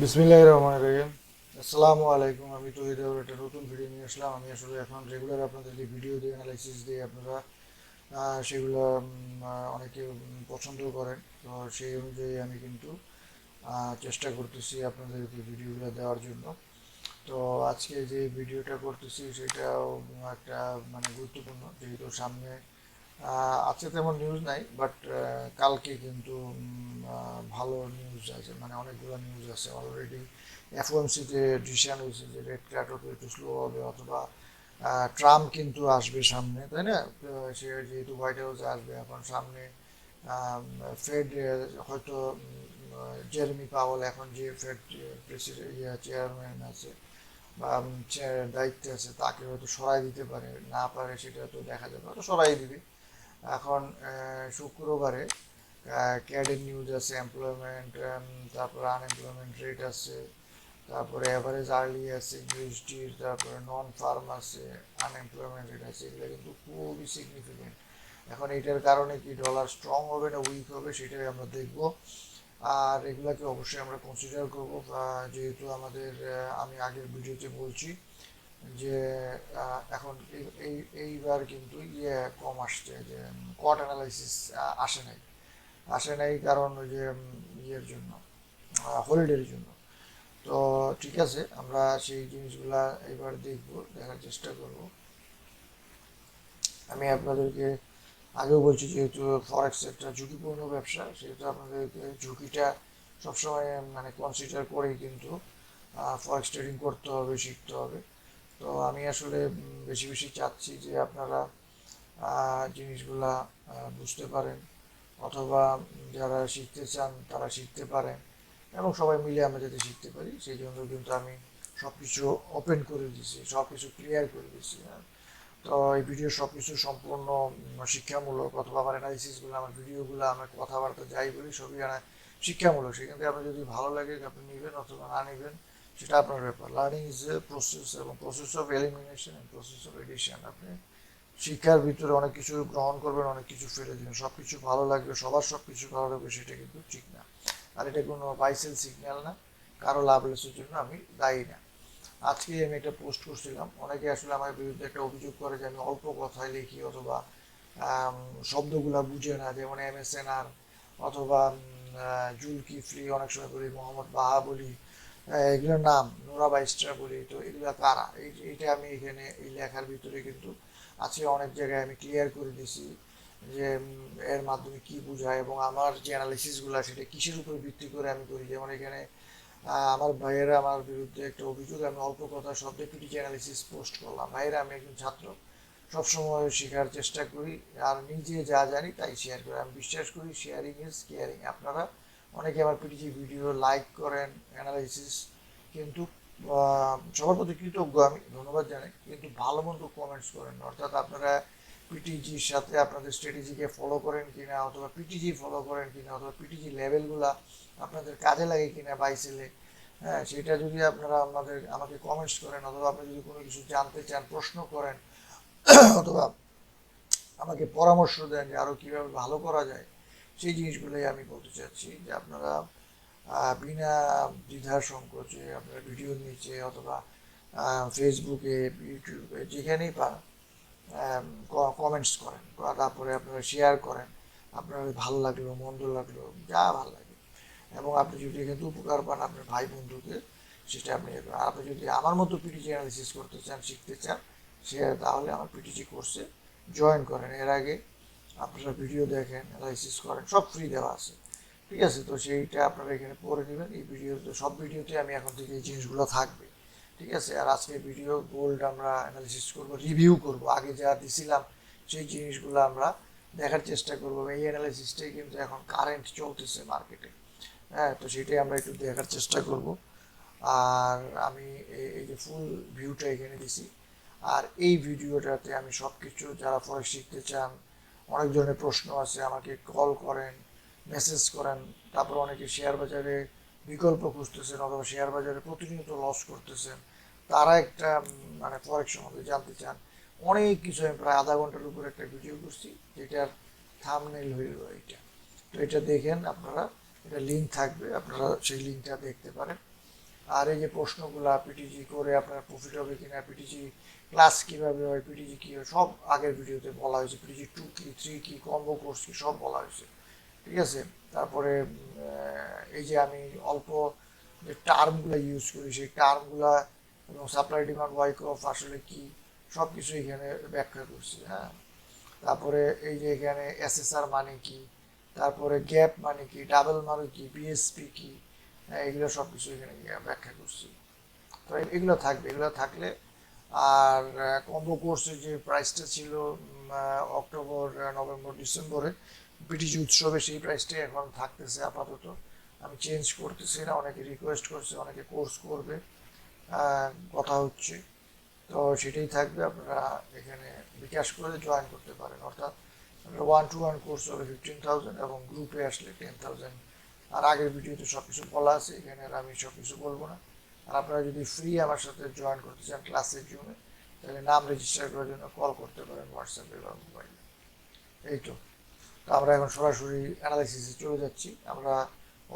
বিসমিল্লাহ রহমান রহিম। আসসালামু আলাইকুম, আমি আবার একটা নতুন ভিডিও নিয়ে আসলাম। আমি আসলে এখন রেগুলার আপনাদেরকে ভিডিও দিয়ে অ্যানালাইসিস দিয়ে আপনারা সেগুলো অনেকে পছন্দ করেন। তো সেই অনুযায়ী আমি কিন্তু চেষ্টা করতেছি আপনাদেরকে ভিডিওগুলো দেওয়ার জন্য। তো আজকে যে ভিডিওটা করতেছি, সেটাও একটা মানে গুরুত্বপূর্ণ। যেহেতু সামনে আজকে তেমন নিউজ নাই বাট কালকে কিন্তু ভালো নিউজ আছে। মানে অনেকগুলো নিউজ আছে অলরেডি এফওএমসিতে ডিসিশন হয়েছে যে রেড ক্যাটও একটু স্লো হবে অথবা ট্রাম্প কিন্তু আসবে সামনে, তাই না? সে যেহেতু হোয়াইট হাউসে আসবে, এখন সামনে ফেড হয়তো জেরেমি পাওয়াল এখন যে ফেড প্রেসিডেন্ট চেয়ারম্যান আছে, বা দায়িত্বে আছে, তাকে হয়তো সরাই দিতে পারে, না পারে সেটা তো দেখা যাবে, হয়তো সরাই দিবে। এখন শুক্রবারে ক্যাডের নিউজ আছে এমপ্লয়মেন্ট তারপর আনএমপ্লয়মেন্ট রেট আছে তারপরে অ্যাভারেজ আর্লি আছে জিএসটির তারপরে নন ফার্ম আছে আনএমপ্লয়মেন্ট রেট আছে, এগুলো কিন্তু খুবই সিগনিফিকেন্ট এখন এটার কারণে কি ডলার স্ট্রং হবে না উইক হবে সেটাই আমরা দেখব। আর এগুলাকে অবশ্যই আমরা কনসিডার করব। যেহেতু আমাদের আমি আগের ভিডিওতে বলছি যে এখন এই- এই, এইবার কিন্তু ইয়ে কম আসছে, যে কট অ্যানালাইসিস আসে নাই। আসে নাই কারণ ওই যে ইয়ের জন্য হলিডের জন্য। তো ঠিক আছে, আমরা সেই জিনিসগুলা এবার দেখব, দেখার চেষ্টা করব। আমি আপনাদেরকে আগেও বলছি যেহেতু ফরেক্স একটা ঝুঁকিপূর্ণ ব্যবসা, সেহেতু আপনাদেরকে ঝুঁকিটা সবসময় মানে কনসিডার করেই কিন্তু ফরেক্স ট্রেডিং করতে হবে, শিখতে হবে। তো আমি আসলে বেশি বেশি চাচ্ছি যে আপনারা জিনিসগুলা বুঝতে পারেন, অথবা যারা শিখতে চান তারা শিখতে পারেন। এবং সবাই মিলে আমরা যাতে শিখতে পারি, সেই জন্য কিন্তু আমি সব কিছু ওপেন করে দিয়েছি সব কিছু ক্লিয়ার করে দিয়েছি। তো এই ভিডিও সব কিছু সম্পূর্ণ শিক্ষামূলক অথবা আমার অ্যানালিসিসগুলো আমার ভিডিওগুলো আমার কথাবার্তা যাই বলি, সবই শিক্ষামূলক। সেখান থেকে আপনার যদি ভালো লাগে, আপনি নেবেন অথবা না নেবেন, সেটা আপনার ব্যাপার। লার্নিং ইজ এ প্রসেস এবং process of elimination and process of addition আপনি শিক্ষার ভিতরে অনেক কিছু গ্রহণ করবেন, অনেক কিছু ফেলে দিবেন। সব কিছু ভালো লাগবে, সবার সব কিছু ভালো লাগবে, সেটা কিন্তু ঠিক না। আর এটা কোনো ভাইসেল সিগন্যাল না কারও লাভ লসের জন্য আমি দায়ী না। আজকে আমি একটা পোস্ট করছিলাম অনেকে আসলে আমার বিরুদ্ধে একটা অভিযোগ করে যে আমি অল্প কথায় লিখি অথবা শব্দগুলা বুঝে না যেমন এম এস এন আর অথবা উম, জুলকি ফ্রি অনেক সময় বলি মোহাম্মদ বাহা বলি এগুলোর নাম নোরা বাইস্টার বলি তো এগুলো কারা? এই- এইটা আমি এখানে এই লেখার ভিতরে কিন্তু আজকে অনেক জায়গায় আমি ক্লিয়ার করে দিছি যে এর মাধ্যমে কি বোঝায় এবং আমার যে অ্যানালিসিসগুলো সেটা কিসের উপর ভিত্তি করে আমি করি? যেমন এখানে আমার ভাইয়েরা আমার বিরুদ্ধে একটা অভিযোগ, আমি অল্প কথা শব্দে পিটিজি অ্যানালিসিস পোস্ট করলাম। ভাইয়েরা, আমি একজন ছাত্র, সবসময় শেখার চেষ্টা করি আর নিজে যা জানি তাই শেয়ার করি। আমি বিশ্বাস করি শেয়ারিং ইজ কেয়ারিং আপনারা অনেকে আমার পিটিজি ভিডিও লাইক করেন অ্যানালাইসিস কিন্তু সবার প্রতি কৃতজ্ঞ আমি, ধন্যবাদ জানাই। কিন্তু ভালো মন্দ কমেন্টস করেন অর্থাৎ আপনারা পিটিজির সাথে আপনাদের স্ট্র্যাটেজিকে ফলো করেন কিনা, অথবা পিটিজি ফলো করেন কিনা, অথবা পিটিজি লেভেলগুলা আপনাদের কাজে লাগে কিনা বাইসেলে হ্যাঁ সেটা যদি আপনারা আমাদের, আমাকে কমেন্টস করেন, অথবা আপনি যদি কোনো কিছু জানতে চান, প্রশ্ন করেন, অথবা আমাকে পরামর্শ দেন যে আরও কীভাবে ভালো করা যায়, সেই জিনিসগুলোই আমি বলতে চাচ্ছি যে আপনারা বিনা দ্বিধা সংকোচে আপনারা ভিডিও নিচে অথবা ফেসবুকে ইউটিউবে যেখানেই পান কমেন্টস করেন তারপরে আপনারা শেয়ার করেন, আপনার ভালো লাগল, মন্দ লাগল, যা ভালো লাগে। এবং আপনি যদি এখান উপকার পান আপনার ভাই বন্ধুকে, সেটা আপনি আপনি যদি আমার মতো পিটিজি অ্যানালিসিস করতে চান, শিখতে চান, সে তাহলে আমার পিটিজি কোর্সে জয়েন করেন। এর আগে আপনারা ভিডিও দেখেন অ্যানালাইসিস করেন, সব ফ্রি দেওয়া আছে। ঠিক আছে? তো সেইটা আপনারা এখানে পড়ে নেবেন। এই ভিডিওতে সব ভিডিওতে আমি এখন থেকে এই জিনিসগুলো থাকবে। ঠিক আছে? আর আজকে ভিডিও গোল্ড আমরা অ্যানালিসিস করব রিভিউ করব। আগে যা দিছিলাম, সেই জিনিসগুলো আমরা দেখার চেষ্টা করব। এই অ্যানালিসিসটাই কিন্তু এখন কারেন্ট চলতেছে মার্কেটে হ্যাঁ তো সেটাই আমরা একটু দেখার চেষ্টা করব। আর আমি এই- যে ফুল ভিউটা এখানে দিছি। আর এই ভিডিওটাতে আমি সব কিছু যারা ফরেক্স শিখতে চান, অনেক ধরনের প্রশ্ন আছে, আমাকে কল করেন মেসেজ করেন। তারপর অনেকে শেয়ার বাজারে বিকল্প খুঁজতেছেন অথবা শেয়ার বাজারে প্রতিনিয়ত লস করতেছেন। তারা একটা মানে ফরেক্স সম্বন্ধে জানতে চান। অনেক কিছু আমি প্রায় আধা ঘণ্টার উপর একটা ভিডিও করছি, যেটার থামনেল হইল এটা। তো এটা দেখেন আপনারা, এটা লিঙ্ক থাকবে, আপনারা সেই লিঙ্কটা দেখতে পারেন। আর এই যে প্রশ্নগুলা পিটিজি করে আপনার প্রফিট হবে কিনা পিটিজি ক্লাস কীভাবে হয় পিটিজি কী হয়, সব আগের ভিডিওতে বলা হয়েছে। পিটিজি টু কি থ্রি কি কম্বো কোর্স কি, সব বলা হয়েছে। ঠিক আছে? তারপরে এই যে আমি অল্প যে টার্মগুলো ইউজ করি, সেই টার্মগুলা এবং সাপ্লাই ডিমান্ড ওয়াইক অফ আসলে কি সব কিছু এখানে ব্যাখ্যা করছি হ্যাঁ? তারপরে এই যে এখানে এসএসআর মানে কি তারপরে গ্যাপ মানে কি ডাবল মানে কি বিএসপি কি হ্যাঁ, এগুলো সব কিছু এখানে ব্যাখ্যা করছি। তো এগুলো থাকবে এগুলো থাকলে আর কম্বো কোর্সের যে প্রাইসটা ছিল অক্টোবর নভেম্বর ডিসেম্বরে ব্রিটিশ উৎসবে সেই প্রাইসটাই এখন থাকতেছে আপাতত। আমি চেঞ্জ করতেছি না অনেকে রিকোয়েস্ট করছে অনেকে কোর্স করবে। কথা হচ্ছে। তো সেটাই থাকবে, আপনারা এখানে বিকাশ করে জয়েন করতে পারেন। অর্থাৎ ওয়ান টু ওয়ান কোর্স হবে ফিফটিন থাউজেন্ড এবং গ্রুপে আসলে টেন থাউজেন্ড আর আগের ভিডিওতে সব কিছু বলা আছে, এখানে আর আমি সব কিছু বলব না। আর আপনারা যদি ফ্রি আমার সাথে জয়েন করতে চান ক্লাসের জন্য, তাহলে নাম রেজিস্টার করার জন্য কল করতে পারেন হোয়াটসঅ্যাপে বা মোবাইলে এই তো। তো আমরা এখন সরাসরি অ্যানালাইসিসে চলে যাচ্ছি। আমরা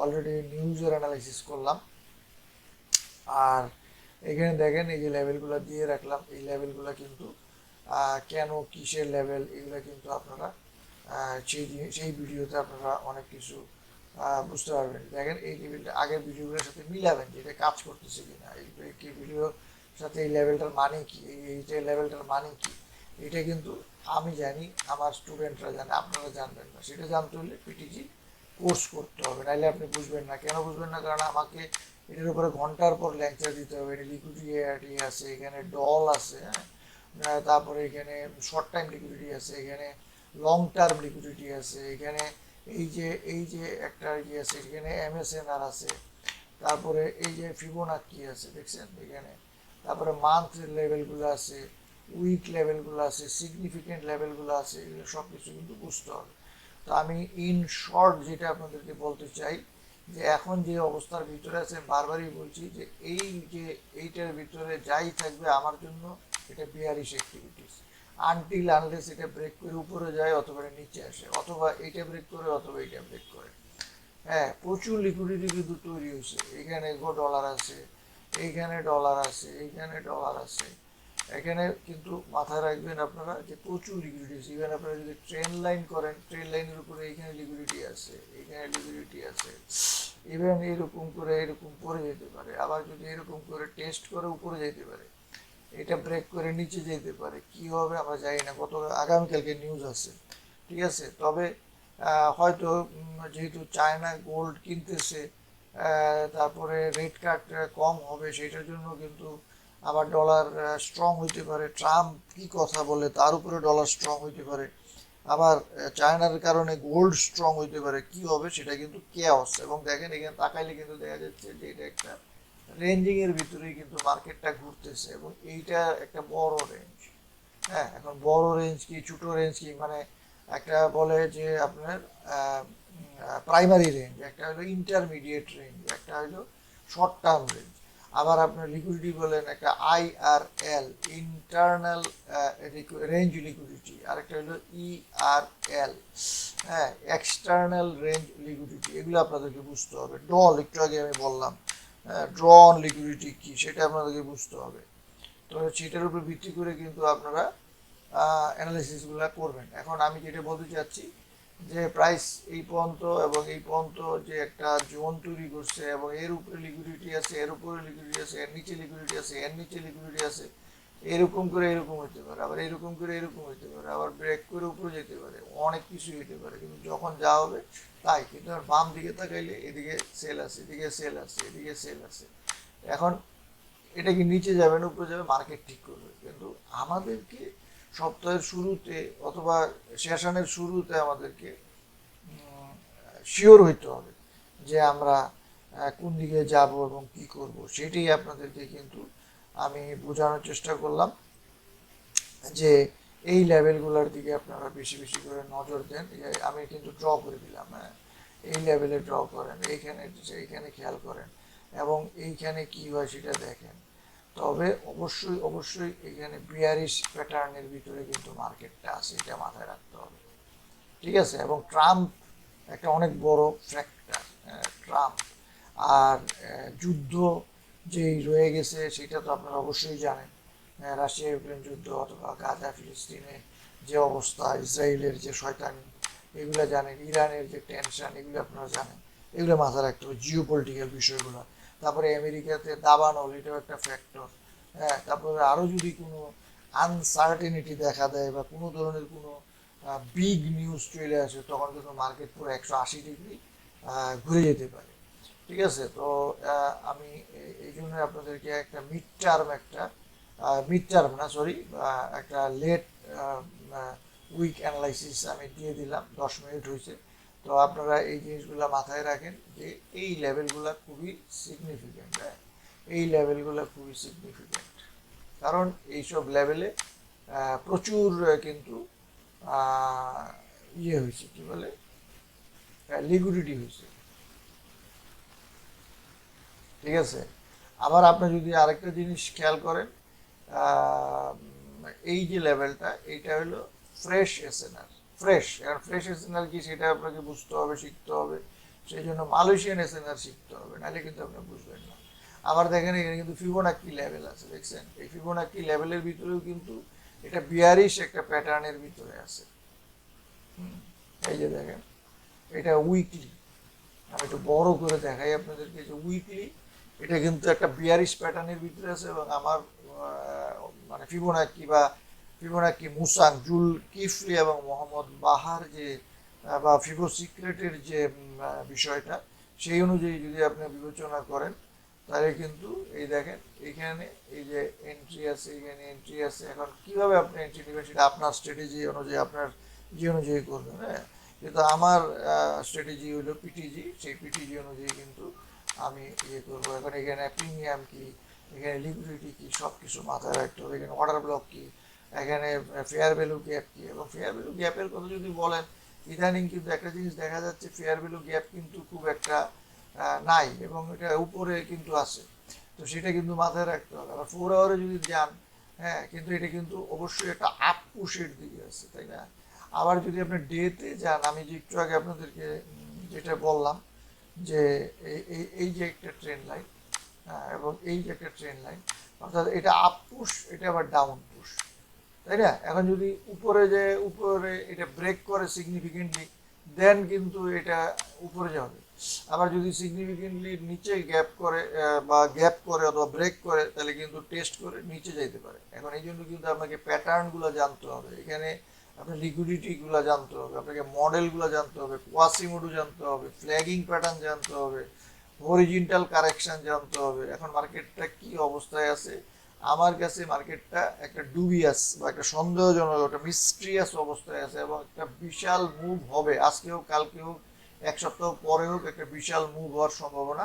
অলরেডি নিউজের অ্যানালাইসিস করলাম। আর এখানে দেখেন এই যে লেভেলগুলো দিয়ে রাখলাম, এই লেভেলগুলো কিন্তু কেন, কিসের লেভেল, এগুলো কিন্তু আপনারা সেই সেই ভিডিওতে আপনারা অনেক কিছু বুঝতে পারবেন। দেখেন এই লেভেলটা, আগের ভিডিওগুলোর সাথে মিলাবেন যে এটা কাজ করতেছে কিনা, এই ভিডিওর সাথে এই লেভেলটার মানে কি, এই এইটা লেভেলটার মানে কি, এটা কিন্তু আমি জানি, আমার স্টুডেন্টরা জানে, আপনারা জানবেন না। সেটা জানতে হলে পিটিজি কোর্স করতে হবে নাহলে আপনি বুঝবেন না। কেন বুঝবেন না? কারণ আমাকে এটার উপরে ঘণ্টার পর লেকচার দিতে হবে। এটা লিকুইডিটি আছে, এখানে ডল আছে হ্যাঁ? তারপরে এখানে শর্ট টাইম লিকুইডিটি আছে, এখানে লং টার্ম লিকুইডিটি আছে, এখানে এই যে এই যে একটা ইয়ে আছে, এখানে এমএসএনআর আছে, তারপরে এই যে ফিবোনাকি আছে, দেখছেন? এখানে। তারপরে মান্থ লেভেলগুলো আছে উইক লেভেলগুলো আছে সিগনিফিকেন্ট লেভেলগুলো আছে, এগুলো সব কিছু কিন্তু বুঝতে হবে। তো আমি ইন শর্ট যেটা আপনাদেরকে বলতে চাই, যে এখন যে অবস্থার ভিতরে আছে বারবারই বলছি যে এই যে এইটার ভিতরে যাই থাকবে আমার জন্য, এটা বিয়ারিশ অ্যাক্টিভিটিস আনটিল আনলেস এটা ব্রেক করে উপরে যায় অথবা নিচে আসে, অথবা এইটা ব্রেক করে, অথবা এইটা ব্রেক করে। হ্যাঁ প্রচুর লিকুইডিটি কিন্তু তৈরি হয়েছে। এখানে ডলার আছে এইখানে ডলার আছে এইখানে ডলার আছে। এখানে কিন্তু মাথায় রাখবেন আপনারা যে প্রচুর লিকুইডিটি আছে। ইভেন আপনারা যদি ট্রেন লাইন করেন ট্রেন লাইনের উপরে এইখানে লিকুইডিটি আছে, এইখানে লিকুইডিটি আছে। ইভেন এরকম করে, এরকম পরে যেতে পারে। আবার যদি এরকম করে টেস্ট করে উপরে যেতে পারে, এটা ব্রেক করে নিচে যেতে পারে। কি হবে আমরা জানি না। গত আগামীকালকে নিউজ আছে। ঠিক আছে? তবে হয়তো যেহেতু চায়না গোল্ড কিনতেছে তারপরে রেট কাট কম হবে, সেটার জন্য কিন্তু আবার ডলার স্ট্রং হইতে পারে। ট্রাম্প কি কথা বলে, তার উপরে ডলার স্ট্রং হইতে পারে। আবার চায়নার কারণে গোল্ড স্ট্রং হইতে পারে। কি হবে সেটা কিন্তু কেয়াস এবং দেখেন, এখানে তাকাইলে কিন্তু দেখা যাচ্ছে যে এটা একটা রেঞ্জিং এর ভিতরেই কিন্তু মার্কেটটা ঘুরতেছে। এবং এইটা একটা বড় রেঞ্জ হ্যাঁ এখন বড় রেঞ্জ কি, ছোট রেঞ্জ কি? মানে একটা বলে যে আপনার প্রাইমারি রেঞ্জ একটা হলো ইন্টারমিডিয়েট রেঞ্জ একটা হলো শর্ট টার্ম রেঞ্জ আবার আপনার লিকুইডিটি বলেন একটা I R L internal range liquidity আরেকটা হলো ই আর এল হ্যাঁ এক্সটার্নাল রেঞ্জ লিকুইডিটি এগুলো আপনাদেরকে বুঝতে হবে। ডল একটু আগে আমি বললাম ড্রন লিকুইডিটি কি, সেটা আপনাদেরকে বুঝতে হবে। তো সেটার উপর ভিত্তি করে কিন্তু আপনারা অ্যানালাইসিসগুলো করবেন। এখন আমি যেটা বলতে চাচ্ছি যে প্রাইস এই পর্যন্ত এবং এই পর্যন্ত যে একটা জোন তৈরি করছে এবং এর উপরে লিকুইডিটি আছে, এর উপরে লিকুইডিটি আছে, এর নিচে লিকুইডিটি আছে, এর নিচে লিকুইডিটি আছে, এরকম করে এরকম হতে পারে, আবার এরকম করে এরকম হতে পারে, আবার ব্রেক করে উপরে যেতে পারে, অনেক কিছু হতে পারে, কিন্তু যখন যা হবে তাই, কিন্তু আর বাম দিকে তাকাইলে এদিকে সেল আছে, এদিকে সেল আছে, এদিকে সেল আছে। এখন এটা কি নিচে যাবে না উপরে যাবে মার্কেট ঠিক করবে, কিন্তু আমাদেরকে সপ্তাহের শুরুতে অথবা সেশনের শুরুতে আমাদেরকে শিওর হইতে হবে যে আমরা কোন দিকে যাব এবং কি করব, সেটাই আপনাদেরকে কিন্তু আমি বোঝানোর চেষ্টা করলাম যে এই লেভেলগুলোর দিকে আপনারা বেশি বেশি করে নজর দেন। আমি কিন্তু ড্র করে দিলাম হ্যাঁ। এই লেভেলে ড্র করেন, এইখানে এইখানে খেয়াল করেন এবং এইখানে কি হয় সেটা দেখেন। তবে অবশ্যই অবশ্যই এখানে বিয়ারিশ প্যাটার্নের ভিতরে কিন্তু মার্কেটটা আছে, এটা মাথায় রাখতে হবে। ঠিক আছে? এবং ট্রাম্প একটা অনেক বড় ফ্যাক্টর ট্রাম্প আর যুদ্ধ যেই রয়ে গেছে, সেটা তো আপনারা অবশ্যই জানেন। রাশিয়া ইউক্রেন যুদ্ধ অথবা গাজা ফিলিস্তিনে যে অবস্থা, ইসরায়েলের যে শয়তানি, এগুলো জানেন। ইরানের যে টেনশন এগুলো আপনারা জানেন। এগুলো মাথায় রাখতে হবে জিও পলিটিক্যাল বিষয়গুলো। তারপরে আমেরিকাতে দাবানল, এটাও একটা ফ্যাক্টর হ্যাঁ তারপরে আরও যদি কোনো আনসার্টেনিটি দেখা দেয় বা কোনো ধরনের কোনো বিগ নিউজ চলে আসে, তখন কিন্তু মার্কেট পুরো একশো আশি ডিগ্রি ঘুরে যেতে পারে। ঠিক আছে? তো আমি এই জন্য আপনাদেরকে একটা মিড টার্ম একটা মিড টার্ম না সরি একটা লেট উইক অ্যানালাইসিস আমি দিয়ে দিলাম, দশ মিনিট হয়েছে। তো আপনারা এই জিনিসগুলো মাথায় রাখেন যে এই লেভেলগুলো খুবই সিগনিফিক্যান্ট হ্যাঁ? এই লেভেলগুলো খুবই সিগনিফিক্যান্ট কারণ এইসব লেভেলে প্রচুর কিন্তু ইয়ে হয়েছে, কি বলে? লিকুইডিটি হয়েছে। ঠিক আছে? আবার আপনি যদি আরেকটা জিনিস খেয়াল করেন এই যে লেভেলটা, এইটা হলো ফ্রেশ এসএনআর। ফ্রেশ, আর ফ্রেশ এসএনআর কি সেটা আপনাকে বুঝতে হবে, শিখতে হবে। সেই জন্য মালয়েশিয়ান এসএনআর শিখতে হবে, নাহলে কিন্তু আপনি বুঝবেন না। আবার দেখেন, এখানে কিন্তু ফিবোনাক্কি লেভেল আছে, দেখছেন? এই ফিবোনাক্কি লেভেলের ভিতরেও কিন্তু এটা বিয়ারিশ একটা প্যাটার্নের ভিতরে আছে। এই যে দেখেন, এটা উইকলি আমি একটু বড় করে দেখাই আপনাদেরকে যে উইকলি এটা কিন্তু একটা বিয়ারিশ প্যাটার্নের ভিতরে আছে এবং আমার মানে ফিবোনাক্কি বা ফিবোনাক্কি মুসাং, জুল কিফলি এবং মোহাম্মদ বাহার যে বা ফিবো সিক্রেটের যে বিষয়টা, সেই অনুযায়ী যদি আপনি বিবেচনা করেন, তাহলে কিন্তু এই দেখেন, এখানে এই যে এন্ট্রি আছে, এখানে এন্ট্রি আছে, এখন কীভাবে আপনি এন্ট্রি নেবেন সেটা আপনার স্ট্র্যাটেজি অনুযায়ী, আপনার যে অনুযায়ী করবেন হ্যাঁ? কিন্তু আমার স্ট্র্যাটেজি হলো পিটিজি সেই পিটিজি অনুযায়ী কিন্তু আমি ইয়ে করব। এখন এখানে প্রিমিয়াম কি, এখানে লিকুইডিটি কি সব কিছু মাথায় রাখতে হবে। এখানে অর্ডার ব্লক কি এখানে ফেয়ার ভ্যালু গ্যাপ কি? এবং ফেয়ার ভ্যালু গ্যাপের কথা যদি বলেন, ইদানিং কিন্তু একটা জিনিস দেখা যাচ্ছে ফেয়ার ভ্যালু গ্যাপ কিন্তু খুব একটা নাই এবং এটা উপরে কিন্তু আছে। তো সেটা কিন্তু মাথায় রাখতে হবে। আবার ফোর আওয়ারে যদি যান হ্যাঁ কিন্তু এটা কিন্তু অবশ্যই একটা আপ পুশের দিকে আছে, তাই না? আবার যদি আপনি ডেতে যান, আমি যে একটু আগে আপনাদেরকে যেটা বললাম যে এই- এই যে একটা ট্রেন লাইন এবং এই যে একটা ট্রেন লাইন অর্থাৎ এটা আপ পুশ এটা আবার ডাউন পুশ তাই না? এখন যদি উপরে যে উপরে এটা ব্রেক করে সিগনিফিকেন্টলি দেন কিন্তু এটা উপরে যাবে। আবার যদি সিগনিফিকেন্টলি নিচে গ্যাপ করে বা গ্যাপ করে অথবা ব্রেক করে, তাহলে কিন্তু টেস্ট করে নিচে যাইতে পারে। এখন এই জন্য কিন্তু আপনাকে প্যাটার্নগুলো জানতে হবে। এখানে আপনার লিকুইডিটিগুলো জানতে হবে, আপনাকে মডেলগুলো জানতে হবে কোয়াসিমোডু জানতে হবে ফ্ল্যাগিং প্যাটার্ন জানতে হবে হরিজিন্টাল কারেকশন জানতে হবে। এখন মার্কেটটা কি অবস্থায় আছে? আমার কাছে মার্কেটটা একটা ডুবিয়াস বা একটা সন্দেহজনক, একটা মিস্ট্রিয়াস অবস্থায় আছে এবং একটা বিশাল মুভ হবে। আজকে হোক, কালকে হোক, এক সপ্তাহ পরে হোক একটা বিশাল মুভ হওয়ার সম্ভাবনা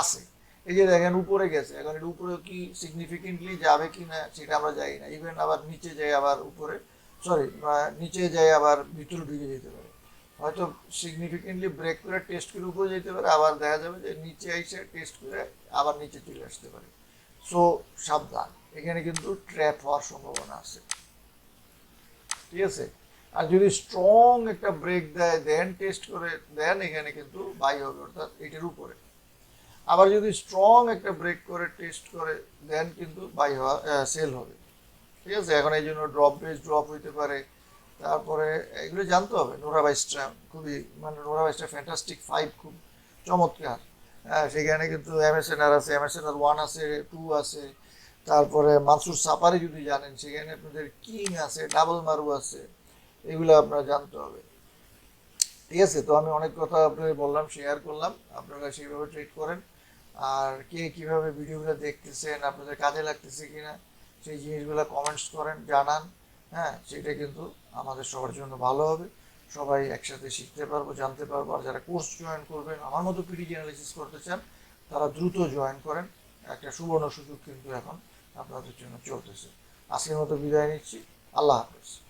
আছে। এই যে দেখেন, উপরে গেছে। এখন এটা উপরে কি সিগনিফিকেন্টলি যাবে কি না সেটা আমরা জানি না। ইভেন আবার নিচে যাই আবার উপরে সরি নিচে যাই আবার ভিতরে ঢুকে যেতে পারে। হয়তো সিগনিফিকেন্টলি ব্রেক করে টেস্ট করে উপরে যেতে পারে, আবার দেখা যাবে যে নিচে এসে টেস্ট করে আবার নিচে চলে আসতে পারে। সো সাবধান। এখানে কিন্তু ট্র্যাপ হওয়ার সম্ভাবনা আছে। ঠিক আছে? আর যদি স্ট্রং একটা ব্রেক দেয় দেন টেস্ট করে দেন এখানে কিন্তু বাই হবে, অর্থাৎ এটার উপরে। আবার যদি স্ট্রং একটা ব্রেক করে টেস্ট করে দেন কিন্তু বাই হওয়া সেল হবে। ঠিক আছে? এখন এই জন্য ড্রপ বেস ড্রপ হইতে পারে। তারপরে এগুলো জানতে হবে। নোরা বাইসটা খুবই মানে নোরা বাইসটা ফ্যান্টাস্টিক ফাইভ খুব চমৎকার। সেখানে কিন্তু এমএসএনআর আছে এমএসএনআর ওয়ান আছে টু আছে। তারপরে মানসুর সাপারি যদি জানেন, সেখানে আপনাদের কিং আছে ডাবল মারু আছে। এগুলো আপনারা জানতে হবে। ঠিক আছে, তো আমি অনেক কথা আপনাদের বললাম শেয়ার করলাম। আপনারা সেইভাবে ট্রিট করেন। আর কে কীভাবে ভিডিওগুলো দেখতেছেন, আপনাদের কাজে লাগতেছে কি না সেই জিনিসগুলো কমেন্টস করেন, জানান। হ্যাঁ সেটা কিন্তু আমাদের সবার জন্য ভালো হবে। সবাই একসাথে শিখতে পারব, জানতে পারব। আর যারা কোর্স জয়েন করবেন, আমার মতো পিডিজি অ্যানালিসিস করতে চান, তারা দ্রুত জয়েন করেন। একটা সুবর্ণ সুযোগ কিন্তু এখন আপনাদের জন্য চলতেছে। আজকের মতো বিদায় নিচ্ছি। আল্লাহ হাফেজ।